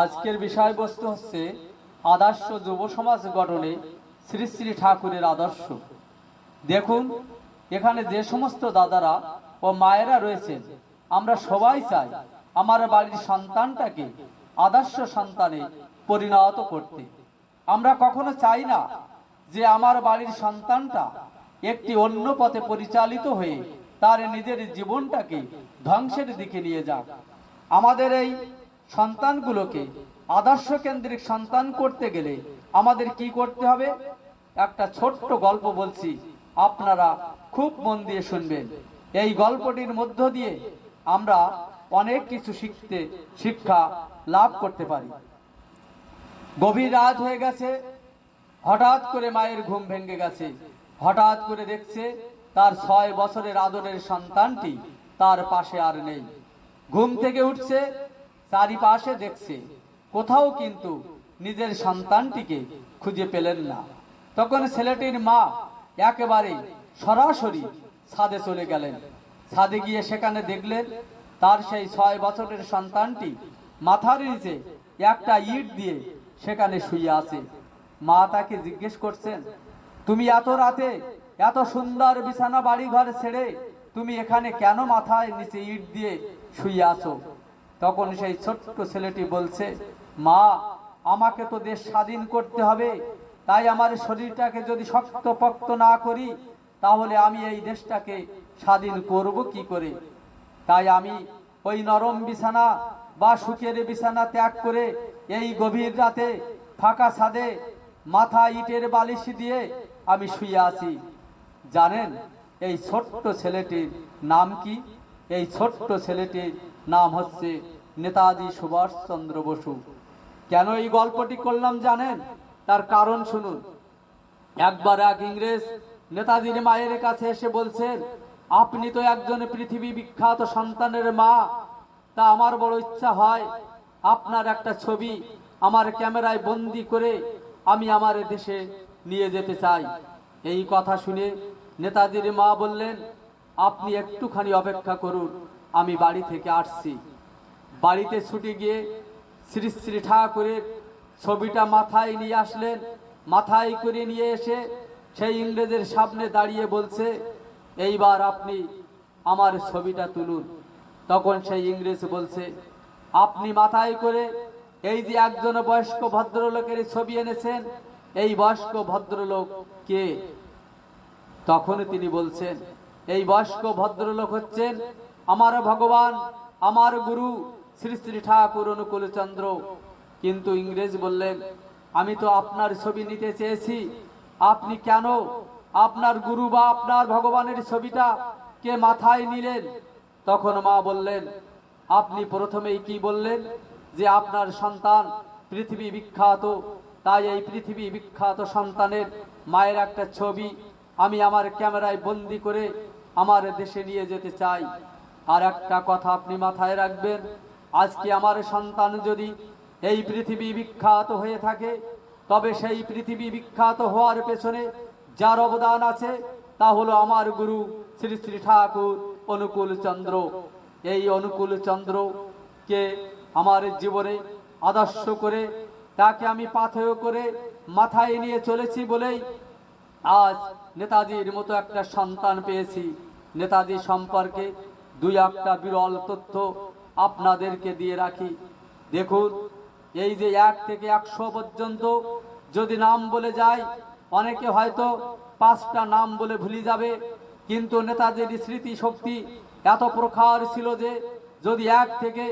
আজকের বিষয়বস্তু হচ্ছে আদর্শ যুব সমাজ গঠনে শ্রী শ্রী ঠাকুরের আদর্শ। দেখুন, এখানে যে সমস্ত দাদারা ও মায়েরা রয়েছেন, আমরা সবাই চাই আমার বাড়ির সন্তানটাকে আদর্শ সন্তানে পরিণত করতে। আমরা কখনো চাই না যে আমার বাড়ির সন্তানটা একটি অন্য পথে পরিচালিত হয়ে তার নিজের জীবনটাকে ধ্বংসের দিকে নিয়ে যাক। আমাদের এই সন্তানগুলোকে আদর্শ কেন্দ্রিক সন্তান করতে গেলে আমাদের কি করতে হবে? একটা ছোট্ট গল্প বলছি, আপনারা খুব মন দিয়ে শুনবেন। এই গল্পটির মধ্য দিয়ে আমরা অনেক কিছু শিখতে, শিক্ষা লাভ করতে পারি। গভীর রাত হয়ে গেছে, হঠাৎ করে মায়ের ঘুম ভেঙে গেছে। হঠাৎ করে দেখছে তার ছয় বছরের আদরের সন্তানটি তার পাশে আর নেই। ঘুম থেকে উঠছে চারিপাশে দেখছে, কোথাও কিন্তু নিজের সন্তানটিকে খুঁজে পেলেন না। তখন ছেলেটির মা একেবারে সরাসরি ছাদে চলে গেলেন। ছাদে গিয়ে সেখানে দেখলেন, তার সেই ছয় বছরের সন্তানটি মাথার নিচে একটা ইট দিয়ে সেখানে শুয়ে আছে। মা তাকে জিজ্ঞেস করছেন, তুমি এত রাতে এত সুন্দর বিছানা বাড়ি ঘর ছেড়ে তুমি এখানে কেন মাথায় নিচে ইট দিয়ে শুয়ে আছো? তখন সেই ছোট্ট ছেলেটি বলছে, মা, আমাকে তো দেশ স্বাধীন করতে হবে। তাই আমার শরীরটাকে যদি শক্ত পক্ত না করি, তাহলে আমি এই দেশটাকে স্বাধীন করব কি করে? তাই আমি ওই নরম বিছানা বা সুখের বিছানা ত্যাগ করে এই গভীর রাতে ফাঁকা ছাদে মাথা ইটের বালিশ দিয়ে আমি শুয়ে আছি। জানেন, এই ছোট্ট ছেলেটির নাম কি? এই ছোট্ট ছেলেটির নাম হচ্ছে নেতাজি সুভাষচন্দ্র বসু। কেন এই গল্পটি করলাম জানেন? তার কারণ শুনুন। একবার এক ইংরেজ নেতাজির মায়ের কাছে এসে বলছেন, আপনি তো একজন পৃথিবী বিখ্যাত সন্তানের মা। তা আমার বড় ইচ্ছা হয়, আপনার একটা ছবি আমার ক্যামেরায় বন্দি করে আমি আমার দেশে নিয়ে যেতে চাই। এই কথা শুনে নেতাজির মা বললেন, আপনি একটুখানি অপেক্ষা করুন। আমি বাড়ি থেকে আসছি। বাড়িতে ছুটে গিয়ে শ্রী শ্রী ঠাকুরের ছবিটা মাথায় নিয়ে আসলেন। মাথায় করে নিয়ে এসে সেই ইংরেজের সামনে দাঁড়িয়ে বলছে, এইবার আপনি আমার ছবিটা তুলুন। তখন সেই ইংরেজ বলছে, আপনি মাথায় করে এই যে একজন বয়স্ক ভদ্রলোকের ছবি এনেছেন, এই বয়স্ক ভদ্রলোক কে? তখন তিনি বলছেন, এই বয়স্ক ভদ্রলোক হচ্ছেন আমার ভগবান, আমার গুরু, শ্রী শ্রী ঠাকুর অনুকূল চন্দ্র। কিন্তু ইংরেজ বললেন, আমি তো আপনার ছবি নিতে চেয়েছি। আপনি কেন? আপনার গুরু বা আপনার ভগবানের ছবিটা কে মাথায় নিলেন? তখন মা বললেন, আপনি প্রথমেই কি বললেন যে আপনার সন্তান পৃথিবী বিখ্যাত? তাই এই পৃথিবী বিখ্যাত সন্তানের মায়ের একটা ছবি আমি আমার ক্যামেরায় বন্দি করে আমার দেশে নিয়ে যেতে চাই। আর একটা কথা আপনি মাথায় রাখবেন, আজকে আমার সন্তান যদি এই পৃথিবী বিখ্যাত হয়ে থাকে, তবে সেই পৃথিবী বিখ্যাত হওয়ার পেছনে যার অবদান আছে, তা হলো আমার গুরু শ্রী শ্রী ঠাকুর অনুকূল চন্দ্র। এই অনুকূল চন্দ্রকে আমার জীবনে আদর্শ করে, তাকে আমি পাথেয় করে মাথায় নিয়ে চলেছি বলেই আজ নেতাজির মতো একটা সন্তান পেয়েছি। নেতাজি সম্পর্কে দুই একটা বিরল তথ্য আপনাদেরকে দিয়ে রাখি। দেখুন, এই যে এক থেকে একশো পর্যন্ত যদি নাম বলে যায়, অনেকে হয়তো পাঁচটা নাম বলে ভুলে যাবে, কিন্তু নেতাজির স্মৃতি শক্তি এত প্রখার ছিল যে যদি এক থেকে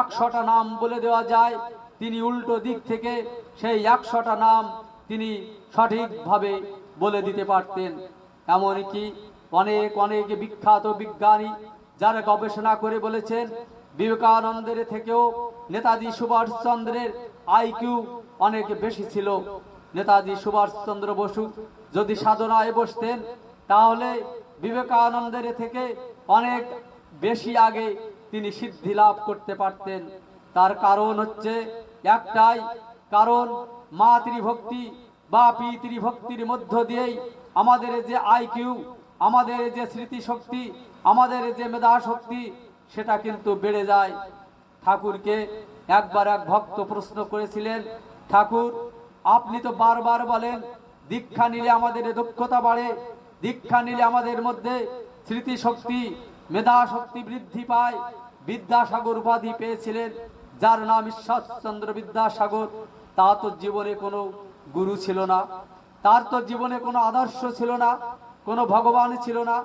একশোটা নাম বলে দেওয়া যায়, তিনি উল্টো দিক থেকে সেই একশোটা নাম তিনি সঠিকভাবে বলে দিতে পারতেন। এমনকি অনেক অনেক বিখ্যাত বিজ্ঞানী যারা গবেষণা করে বলেছেন, বিবেকানন্দের থেকেও নেতাজি সুভাষচন্দ্রের আইকিউ অনেক বেশি ছিল। নেতাজি সুভাষচন্দ্র বসু যদি সাধনায় বসতেন, তাহলে বিবেকানন্দের থেকে অনেক বেশি আগে তিনি সিদ্ধি লাভ করতে পারতেন। তার কারণ হচ্ছে একটাই, কারণ মাতৃভক্তি বা পিতৃভক্তির মধ্য দিয়েই আমাদের যে আইকিউ আমাদের যে স্মৃতিশক্তি আমাদের যে মেধা শক্তি, সেটা কিন্তু বেড়ে যায়। ঠাকুরকে একবার এক ভক্ত প্রশ্ন করেছিলেন, ঠাকুর, আপনি তো বারবার বলেন, দীক্ষা নিলে আমাদের দক্ষতা বাড়ে, দীক্ষা নিলে আমাদের মধ্যে স্মৃতিশক্তি, মেধা শক্তি বৃদ্ধি পায়। বিদ্যাসাগর উপাধি পেয়েছিলেন, যার নাম ঈশ্বরচন্দ্র বিদ্যাসাগর। তা তো জীবনে কোনো গুরু ছিল না, তার তো জীবনে কোনো আদর্শ ছিল না, কোনো ভগবান ছিল না।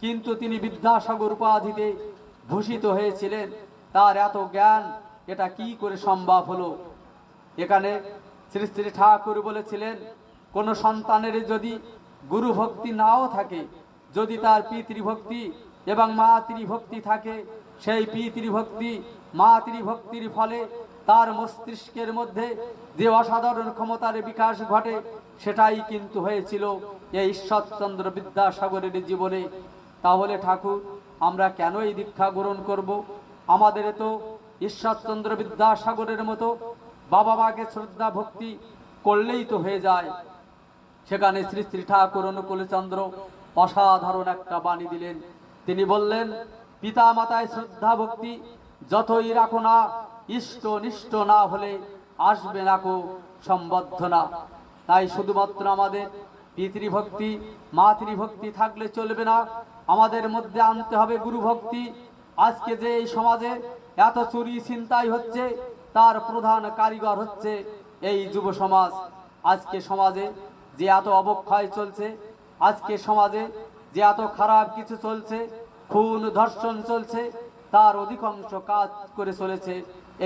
কিন্তু তিনি বিদ্যাসাগর উপাধিতে ভূষিত হয়েছিলেন। তার এত জ্ঞান, এটা কি করে সম্ভব হলো? এখানে শ্রী শ্রী ঠাকুর বলেছিলেন, কোন সন্তানের যদি গুরু ভক্তি নাও থাকে, যদি তার পিতৃভক্তি এবং মাতৃভক্তি থাকে, সেই পিতৃভক্তি, মাতৃভক্তির ফলে তার মস্তিষ্কের মধ্যে যে অসাধারণ ক্ষমতার বিকাশ ঘটে, সেটাই কিন্তু হয়েছিল এই ঈশ্বরচন্দ্র বিদ্যাসাগরের জীবনে। তাহলে ঠাকুর, আমরা কেন এই দীক্ষা গ্রহণ করব? আমাদের তো ঈশ্বরচন্দ্র বিদ্যাসাগরের মতো বাবা মাকে শ্রদ্ধা ভক্তি করলেই তো হয়ে যায়। সেখানে শ্রী শ্রী ঠাকুর অনুকূলচন্দ্র অসাধারণ একটা বাণী দিলেন। তিনি বললেন পিতা মাতায় শ্রদ্ধা ভক্তি যতই রাখো না, ইষ্ট নিষ্ট না হলে আসবে না কো সম্বদ্ধ না তাই শুধুমাত্র আমাদের পিতৃভক্তি, মাতৃভক্তি থাকলে চলবে না আমাদের মধ্যে আনতে হবে গুরু ভক্তি। আজকে যে এই সমাজে এত চুরি চিন্তাই হচ্ছে, তার প্রধান কারিগর হচ্ছে এই যুব সমাজ। আজকে সমাজে যে এত অবক্ষয় চলছে, আজকে সমাজে যে এত খারাপ কিছু চলছে, খুন, ধর্ষণ চলছে, তার অধিকাংশ কাজ করে চলেছে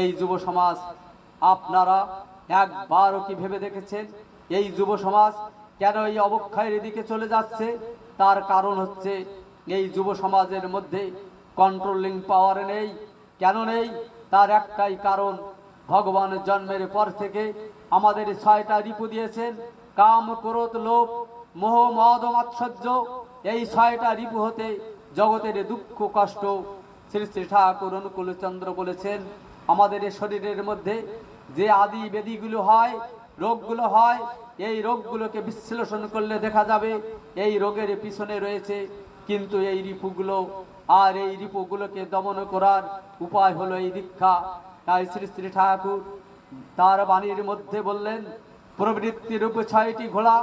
এই যুব সমাজ। আপনারা একবারও কি ভেবে দেখেছেন, এই যুব সমাজ কেন এই অবক্ষয়ের দিকে চলে যাচ্ছে? তার কারণ হচ্ছে এই যুব সমাজের মধ্যে কন্ট্রোলিং পাওয়ার নেই। কেন নেই? তার একটাই কারণ ভগবানের জন্মের পর থেকে আমাদের ছয়টা রিপু দিয়েছেন। কাম ক্রোধ লোভ, মোহ মদ মাৎসর্য, এই ছয়টা রিপু হতে জগতের দুঃখ, কষ্ট শ্রী শ্রী ঠাকুর অনুকূলচন্দ্র বলেছেন, আমাদের শরীরের মধ্যে যে আদি বেদিগুলো হয়, রোগগুলো হয়, এই রোগগুলোকে বিশ্লেষণ করলে দেখা যাবে, এই রোগের পিছনে রয়েছে কিন্তু এই রিপুগুলো, আর এই রিপুগুলোকে দমন করার উপায় হলো এই দীক্ষা। তাই শ্রী শ্রী ঠাকুর তার বাণীর মধ্যে বললেন প্রবৃত্তির রূপ ছয়টি ঘোড়া,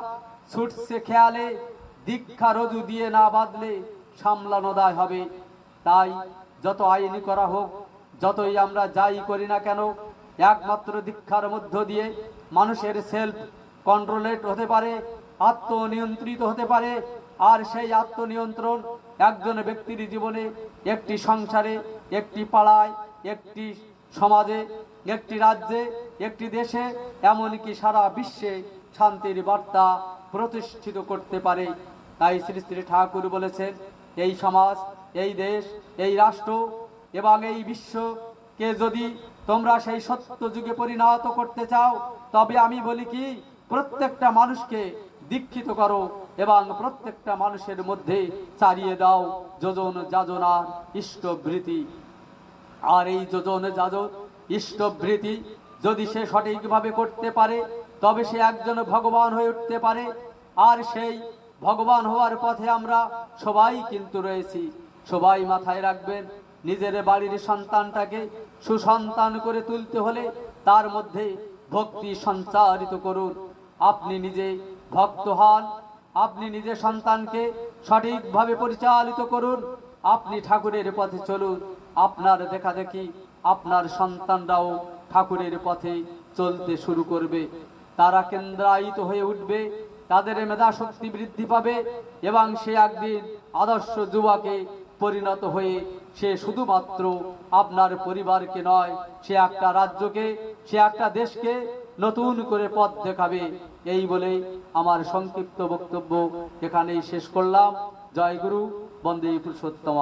ছুটছে খেয়ালে, দীক্ষা রজু দিয়ে না বাঁধলে সামলানো দায় হবে। তাই যত আইনি করা হোক, যতই আমরা যাই করি না কেন, একমাত্র দীক্ষার মধ্য দিয়ে মানুষের সেলফ কন্ট্রোলেট হতে পারে, আত্মনিয়ন্ত্রিত হতে পারে আর সেই আত্মনিয়ন্ত্রণ একজন ব্যক্তির জীবনে একটি সংসারে, একটি পাড়ায়, একটি সমাজে, একটি রাজ্যে, একটি দেশে, এমনকি সারা বিশ্বে শান্তির বার্তা প্রতিষ্ঠিত করতে পারে। তাই শ্রী শ্রী ঠাকুর বলেছেন, এই সমাজ, এই দেশ, এই রাষ্ট্র এবং এই বিশ্বকে যদি তোমরা সেই সত্য যুগে পরিণত করতে চাও, তবে আমি বলি কি, প্রত্যেকটা মানুষকে দীক্ষিত করো এবং প্রত্যেকটা মানুষের মধ্যে চারিয়ে দাও যোজন যাজনার ইষ্টবৃতি আর এই যোজন যাজন ইষ্টবৃতি যদি সে সঠিকভাবে করতে পারে, তবে সে একজন ভগবান হয়ে উঠতে পারে। আর সেই ভগবান হওয়ার পথে আমরা সবাই কিন্তু রয়েছি। সবাই মাথায় রাখবেন, নিজের বাড়ির সন্তানটাকে সুসন্তান করে তুলতে হলে তার মধ্যে ভক্তি সঞ্চারিত করুন। আপনি নিজে ভক্ত হন, আপনি নিজের সন্তানকে সঠিকভাবে পরিচালিত করুন, আপনি ঠাকুরের পথে চলুন, আপনার দেখা দেখি আপনার সন্তানরাও ঠাকুরের পথে চলতে শুরু করবে। তারা কেন্দ্রায়িত হয়ে উঠবে, তাদের মেধা শক্তি বৃদ্ধি পাবে এবং সে একদিন আদর্শ যুবাকে পরিণত হয়ে সে শুধুমাত্র আপনার পরিবারকে নয়, সে একটা রাজ্যকে, সে একটা দেশকে নতুন করে পথ দেখাবে। এই বলে আমার সংক্ষিপ্ত বক্তব্য এখানেই শেষ করলাম। জয় গুরু, বন্দে পুরুষোত্তম